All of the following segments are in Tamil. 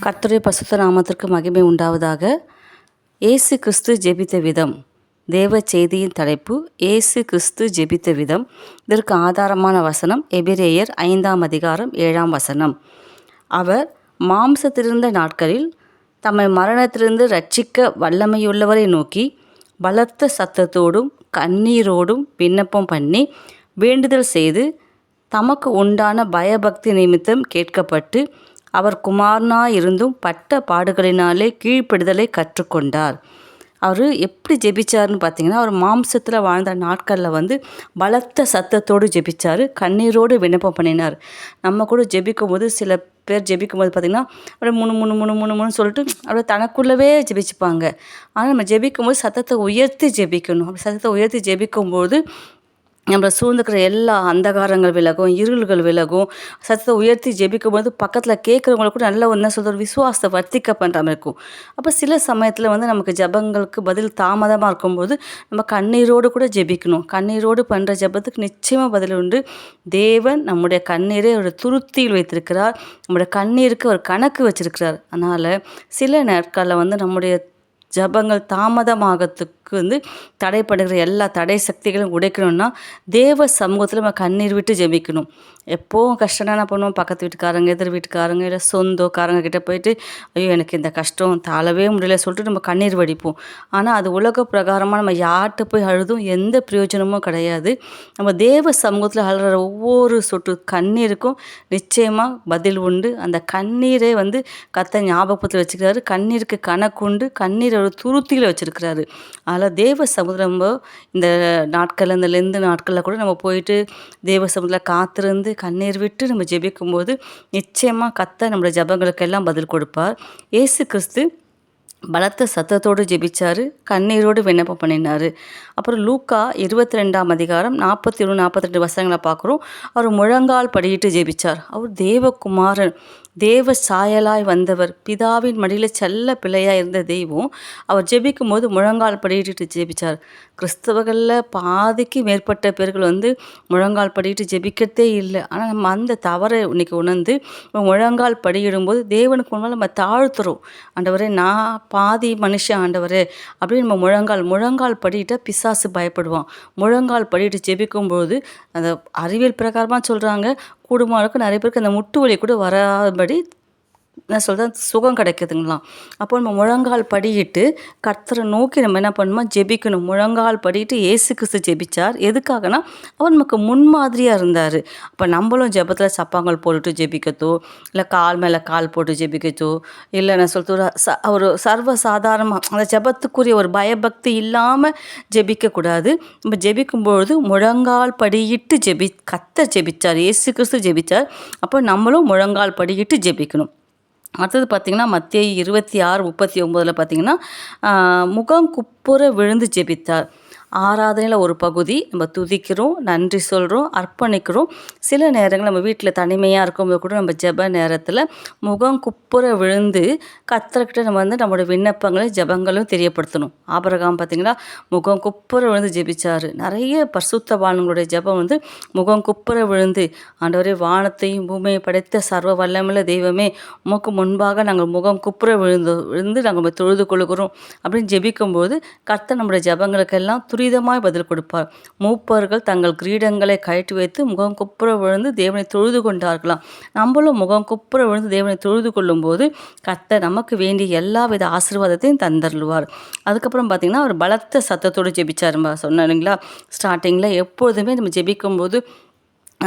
கர்த்தருடைய பசுத்த நாமத்திற்கு மகிமை உண்டாவதாக. இயேசு கிறிஸ்து ஜெபித்த விதம். தேவ செய்தியின் தலைப்பு இயேசு கிறிஸ்து ஜெபித்த விதம். இதற்கு ஆதாரமான வசனம் எபிரேயர் ஐந்தாம் அதிகாரம் ஏழாம் வசனம். அவர் மாம்சத்திலிருந்த நாட்களில் தம்மை மரணத்திலிருந்து ரட்சிக்க வல்லமையுள்ளவரை நோக்கி பலத்த சத்தத்தோடும் கண்ணீரோடும் விண்ணப்பம் பண்ணி வேண்டுதல் செய்து தமக்கு உண்டான பயபக்தி நிமித்தம் கேட்கப்பட்டு அவர் குமாரனாயிருந்தும் பட்ட பாடுகளினாலே கீழ்ப்படுதலை கற்றுக்கொண்டார். அவர் எப்படி ஜெபிச்சார்னு பார்த்தீங்கன்னா அவர் மாம்சத்தில் வாழ்ந்த நாட்களில் வந்து பலத்த சத்தத்தோடு ஜெபிச்சார் கண்ணீரோடு விண்ணப்பம் பண்ணினார். நம்ம கூட ஜெபிக்கும் போது சில பேர் ஜெபிக்கும் போது பார்த்திங்கன்னா அப்படியே முணு முணு முணு முணு முணுன்னு சொல்லிட்டு அப்படியே தனக்குள்ளவே ஜெபிச்சுப்பாங்க. ஆனால் நம்ம ஜெபிக்கும் போது சத்தத்தை உயர்த்தி ஜெபிக்கணும். அப்படி சத்தத்தை உயர்த்தி ஜெபிக்கும்போது நம்மளை சூழ்ந்துக்கிற எல்லா அந்தகாரங்கள் விலகும் இருள்கள் விலகும் சத்தத்தை உயர்த்தி ஜெபிக்கும் போது பக்கத்தில் கேட்குறவங்களுக்கு கூட நல்ல என்ன சொல்கிற விசுவாசத்தை வர்த்திக்க பண்ணுற மாதிரி இருக்கும். அப்போ சில சமயத்தில் வந்து நமக்கு ஜபங்களுக்கு பதில் தாமதமாக இருக்கும்போது நம்ம கண்ணீரோடு கூட ஜெபிக்கணும். கண்ணீரோடு பண்ணுற ஜபத்துக்கு நிச்சயமாக பதில் உண்டு. தேவன் நம்முடைய கண்ணீரை ஒரு துருத்தியில் வைத்திருக்கிறார். நம்முடைய கண்ணீருக்கு ஒரு கணக்கு வச்சிருக்கிறார். அதனால் சில நாட்களில் வந்து நம்முடைய ஜபங்கள் தாமதமாகத்துக்கு வந்து தடைப்படுகிற எல்லா தடை சக்திகளும் உடைக்கணும்னா தேவ சமூகத்தில் நம்ம கண்ணீர் விட்டு ஜெபிக்கணும். எப்போவும் கஷ்டம்னா என்ன பண்ணுவோம். பக்கத்து வீட்டுக்காரங்க எதிர் வீட்டுக்காரங்க இல்லை சொந்தக்காரங்க கிட்ட போயிட்டு ஐயோ எனக்கு இந்த கஷ்டம் தாழவே முடியல சொல்லிட்டு நம்ம கண்ணீர் வடிப்போம். ஆனால் அது உலக பிரகாரமாக நம்ம யார்கிட்ட போய் அழுதும் எந்த பிரயோஜனமும் கிடையாது. நம்ம தேவ சமூகத்தில் அழுகிற ஒவ்வொரு சொட்டு கண்ணீருக்கும் நிச்சயமாக பதில் உண்டு. அந்த கண்ணீரை வந்து கத்த ஞாபகத்தில் வச்சுக்கிறாரு. கண்ணீருக்கு கணக்குண்டு கண்ணீரை ஒரு துருத்தியில் வச்சுருக்கிறாரு. அதில் தேவ சமுதிரம் இந்த நாட்களில் இந்த லெந்து நாட்களில் கூட நம்ம போயிட்டு தேவ சமுதிரத்தில் காத்திருந்து கண்ணீர் விட்டு நம்ம ஜெபிக்கும்போது நிச்சயமாக கத்த நம்மளோட ஜபங்களுக்கெல்லாம் பதில் கொடுப்பார். ஏசு கிறிஸ்து பலத்த சத்தத்தோடு ஜெபிச்சார் கண்ணீரோடு விண்ணப்பம் பண்ணினார். அப்புறம் லூக்கா இருபத்தி ரெண்டாம் அதிகாரம் நாற்பத்தி ஒன்று நாற்பத்தி ரெண்டு வசங்களை பார்க்குறோம். அவர் முழங்கால் படியிட்டு ஜெபிச்சார். அவர் தேவகுமாரன் தேவ சாயலாய் வந்தவர் பிதாவின் மடியில் செல்ல பிள்ளையாக இருந்த தெய்வம். அவர் ஜெபிக்கும் போது முழங்கால் படியிட்டு ஜெபிச்சார். கிறிஸ்தவர்களில் பாதிக்கு மேற்பட்ட பேர்கள் வந்து முழங்கால் படியிட்டு ஜெபிக்கிறதே இல்லை. ஆனால் நம்ம அந்த தவறை இன்னைக்கு உணர்ந்து முழங்கால் படியிடும்போது தேவனுக்கு முன்னால் நம்ம தாழ்த்துறோம். ஆண்டவரே நான் பாதி மனுஷன் ஆண்டவர் அப்படின்னு நம்ம முழங்கால் முழங்கால் படியிட்ட பிசாசு பயப்படுவான். முழங்கால் படியிட்டு ஜெபிக்கும்போது அந்த அறிவியல் பிரகாரமாக சொல்கிறாங்க கூடுமான நிறைய பேருக்கு அந்த முட்டு வலி கூட வராதபடி நான் சொல்கிறேன் சுகம் கிடைக்குதுங்களா? அப்போ நம்ம முழங்கால் படியிட்டு கர்த்தரை நோக்கி நம்ம என்ன பண்ணணுமா? ஜெபிக்கணும். முழங்கால் படியிட்டு ஏசு கிறிஸ்து ஜெபிச்சார். எதுக்காகனா? அவர் நமக்கு முன்மாதிரியாக இருந்தார். அப்போ நம்மளும் ஜெபத்தில் சப்பாங்கல் போட்டுட்டு ஜெபிக்கத்தோ இல்லை கால் மேலே கால் போட்டு ஜெபிக்கத்தோ இல்லை நான் சொல்லிட்டு ச ஒரு சர்வ சாதாரணமாக அந்த ஜெபத்துக்குரிய ஒரு பயபக்தி இல்லாமல் ஜெபிக்கக்கூடாது நம்ம ஜெபிக்கும்பொழுது முழங்கால் படியிட்டு ஜெபி கத்த ஜெபிச்சார். ஏசு கிறிஸ்து ஜெபிச்சார். அப்போ நம்மளும் முழங்கால் படியிட்டு ஜெபிக்கணும். அடுத்தது பார்த்திங்கன்னா மத்திய இருபத்தி ஆறு முப்பத்தி ஒம்போதில் பார்த்திங்கன்னா முகம் குப்புற விழுந்து ஜெபித்தார். ஆராதனையில் ஒரு பகுதி நம்ம துதிக்கிறோம் நன்றி சொல்கிறோம் அர்ப்பணிக்கிறோம். சில நேரங்கள் நம்ம வீட்டில் தனிமையாக இருக்கும்போது கூட நம்ம ஜெப நேரத்தில் முகம் குப்புற விழுந்து கத்தர்கிட்ட நம்ம வந்து நம்மளோட விண்ணப்பங்களையும் ஜெபங்களும் தெரியப்படுத்தணும். ஆபரகாம் பார்த்திங்கன்னா முகம் குப்புற விழுந்து ஜெபிச்சார். நிறைய பரிசுத்தவான்களுடைய ஜெபம் வந்து முகம் குப்புற விழுந்து ஆண்டவரே வானத்தையும் பூமியை படைத்த சர்வ வல்லமில்ல தெய்வமே உமக்கு முன்பாக நாங்கள் முகம் குப்புற விழுந்து விழுந்து நாங்கள் தொழுது கொள்கிறோம் அப்படின்னு ஜெபிக்கும்போது கர்த்தர் நம்முடைய ஜபங்களுக்கெல்லாம் துரி துரிதமாய் பதில் கொடுப்பார். மூப்பர்கள் தங்கள் கிரீடங்களை கழட்டி வைத்து முகம் குப்புற விழுந்து தேவனை தொழுது கொண்டார்களாம். நம்மளும் முகம் குப்புற விழுந்து தேவனை தொழுது கொள்ளும்போது கத்த நமக்கு வேண்டிய எல்லா வித ஆசீர்வாதத்தையும் தந்தருள்வார். அதுக்கப்புறம் பார்த்திங்கன்னா அவர் பலத்த சத்தத்தோடு ஜெபிச்சார் சொன்னாருங்களா இல்லைங்களா ஸ்டார்டிங்கில் எப்பொழுதுமே நம்ம ஜெபிக்கும்போது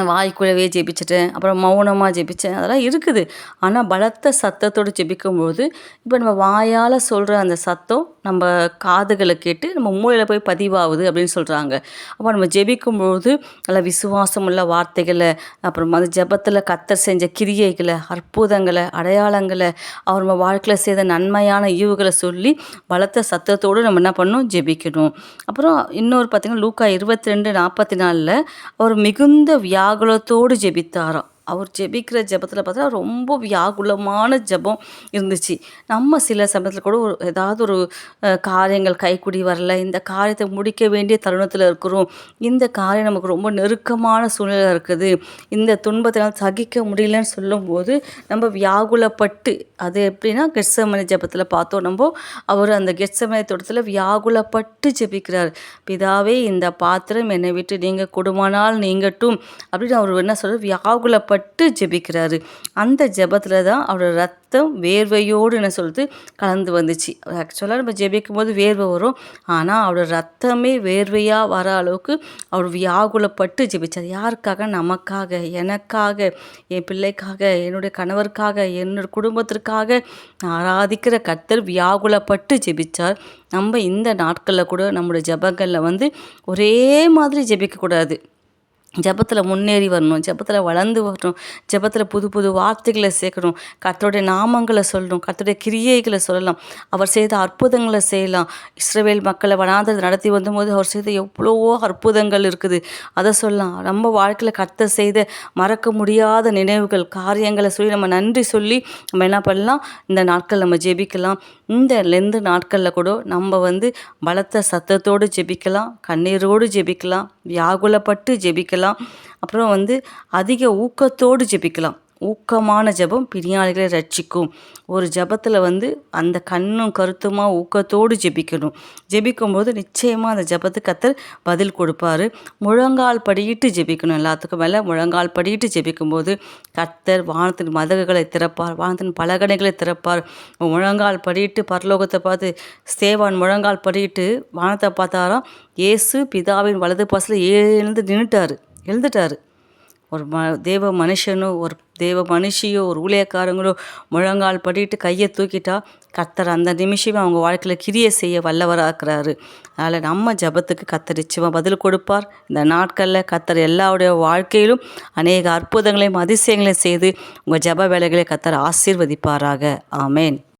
வாய்க்குள்ளவே ஜெபிச்சிட்டேன் அப்புறம் மௌனமாக ஜெபித்தேன் அதெல்லாம் இருக்குது. ஆனால் பலத்த சத்தத்தோடு ஜெபிக்கும்போது இப்போ நம்ம வாயால் சொல்கிற அந்த சத்தம் நம்ம காதுகளை கேட்டு நம்ம மூளையில் போய் பதிவாகுது அப்படின்னு சொல்கிறாங்க அப்போ நம்ம ஜெபிக்கும்பொழுது நல்ல விசுவாசம் உள்ள வார்த்தைகளை அப்புறம் அந்த ஜெபத்தில் கத்தர் செஞ்ச கிரியைகளை அற்புதங்களை அடையாளங்களை அவர் நம்ம வாழ்க்கையில் செய்த நன்மையான ஈவுகளை சொல்லி பலத்த சத்தத்தோடு நம்ம என்ன பண்ணணும்? ஜெபிக்கணும். அப்புறம் இன்னொரு பார்த்திங்கன்னா லூக்கா இருபத்தி ரெண்டு நாற்பத்தி நாலில் அவர் மிகுந்த வியாகுலத்தோடு ஜெபித்தாராம். அவர் ஜெபிக்கிற ஜெபத்தில் பார்த்தா ரொம்ப வியாகுலமான ஜெபம் இருந்துச்சு. நம்ம சில சமயத்தில் கூட ஒரு ஏதாவது ஒரு காரியங்கள் கைக்குடி வரல இந்த காரியத்தை முடிக்க வேண்டிய தருணத்தில் இருக்கிறோம். இந்த காரியம் நமக்கு ரொம்ப நெருக்கமான சூழ்நிலை இருக்குது. இந்த துன்பத்தினால் சகிக்க முடியலன்னு சொல்லும்போது நம்ம வியாகுலப்பட்டு அது எப்படின்னா கெட்சமனை ஜெபத்தில் பார்த்தோம் நம்ம. அவர் அந்த கெட்சமனை தோட்டத்தில் வியாகுலப்பட்டு ஜெபிக்கிறார். பிதாவே இந்த பாத்திரம் என்னை விட்டு நீங்கள் கொடுமானால் நீங்கட்டும். அப்படின்னு அவர் என்ன சொல்கிறார் வியாகுலப்பட்டு ஜெபிக்கிறாரு. அந்த ஜெபத்தில் தான் அவரோட ரத்தம் வேர்வையோடு என்ன சொல்லிட்டு கலந்து வந்துச்சு. ஆக்சுவலாக நம்ம ஜெபிக்கும் போது வேர்வை வரும். ஆனால் அவரோட ரத்தமே வேர்வையாக வர அளவுக்கு அவர் வியாகுலப்பட்டு ஜெபிச்சார் யாருக்காக? நமக்காக எனக்காக என் பிள்ளைக்காக என்னுடைய கணவருக்காக என்னோட குடும்பத்திற்காக? ஆராதிக்கிற கர்த்தர் வியாகுலப்பட்டு ஜெபிச்சார். நம்ம இந்த நாட்களில் கூட நம்முடைய ஜெபங்களில் வந்து ஒரே மாதிரி ஜெபிக்கக்கூடாது. ஜெபத்தில் முன்னேறி வரணும் ஜெபத்தில் வளர்ந்து வரணும் ஜெபத்தில் புது புது வார்த்தைகளை சேர்க்கணும் கத்தருடைய நாமங்களை சொல்லணும் கத்தருடைய கிரியைகளை சொல்லலாம் அவர் செய்த அற்புதங்களை செய்யலாம். இஸ்ரேல் மக்களை வனாந்தர் நடத்தி வந்தபோது அவர் செய்த எவ்வளவோ அற்புதங்கள் இருக்குது. அதை சொல்லலாம். நம்ம வாழ்க்கையில் கத்த செய்த மறக்க முடியாத நினைவுகள் காரியங்களை சொல்லி நம்ம நன்றி சொல்லி நம்ம என்ன பண்ணலாம்? இந்த நாட்கள் நம்ம ஜெபிக்கலாம். இந்த லெந்து நாட்களில் கூட நம்ம வந்து பலத்த சத்தத்தோடு ஜெபிக்கலாம் கண்ணீரோடு ஜெபிக்கலாம் வியாகுலப்பட்டு ஜெபிக்கலாம். அப்புறம் வந்து அதிக ஊக்கத்தோடு ஜெபிக்கலாம். ஊக்கமான ஜெபம் பிரியாளிகளை ரட்சிக்கும். ஒரு ஜெபத்தில் வந்து அந்த கண்ணும் கருத்துமாக ஊக்கத்தோடு ஜெபிக்கணும். ஜெபிக்கும்போது நிச்சயமாக அந்த ஜெபத்துக்கு கத்தர் பதில் கொடுப்பாரு. முழங்கால் படியிட்டு ஜெபிக்கணும். எல்லாத்துக்கும் மேலே முழங்கால் படியிட்டு ஜெபிக்கும்போது கத்தர் வானத்தின் மதகுகளை திறப்பார். வானத்தின் பலகனைகளை திறப்பார். முழங்கால் படியிட்டு பரலோகத்தை பார்த்து ஸ்தேவான் முழங்கால் படியிட்டு வானத்தை பார்த்தாராம். இயேசு பிதாவின் வலது பாசில் எழுந்து நின்றுட்டாரு எழுந்துட்டாரு. ஒரு ம தேவ மனுஷனோ ஒரு தேவ மனுஷியோ ஒரு ஊழியக்காரங்களோ முழங்கால் படிட்டு கையை தூக்கிட்டா கத்தர் அந்த நிமிஷமே அவங்க வாழ்க்கையில் கிரியை செய்ய வல்லவராக்குறாரு. அதனால் நம்ம ஜபத்துக்கு கத்தர் நிச்சயமாக பதில் கொடுப்பார். இந்த நாட்களில் கத்தர் எல்லாருடைய வாழ்க்கையிலும் அநேக அற்புதங்களையும் அதிசயங்களையும் செய்து உங்கள் ஜப வேலைகளை கத்தர் ஆசீர்வதிப்பாராக. ஆமேன்.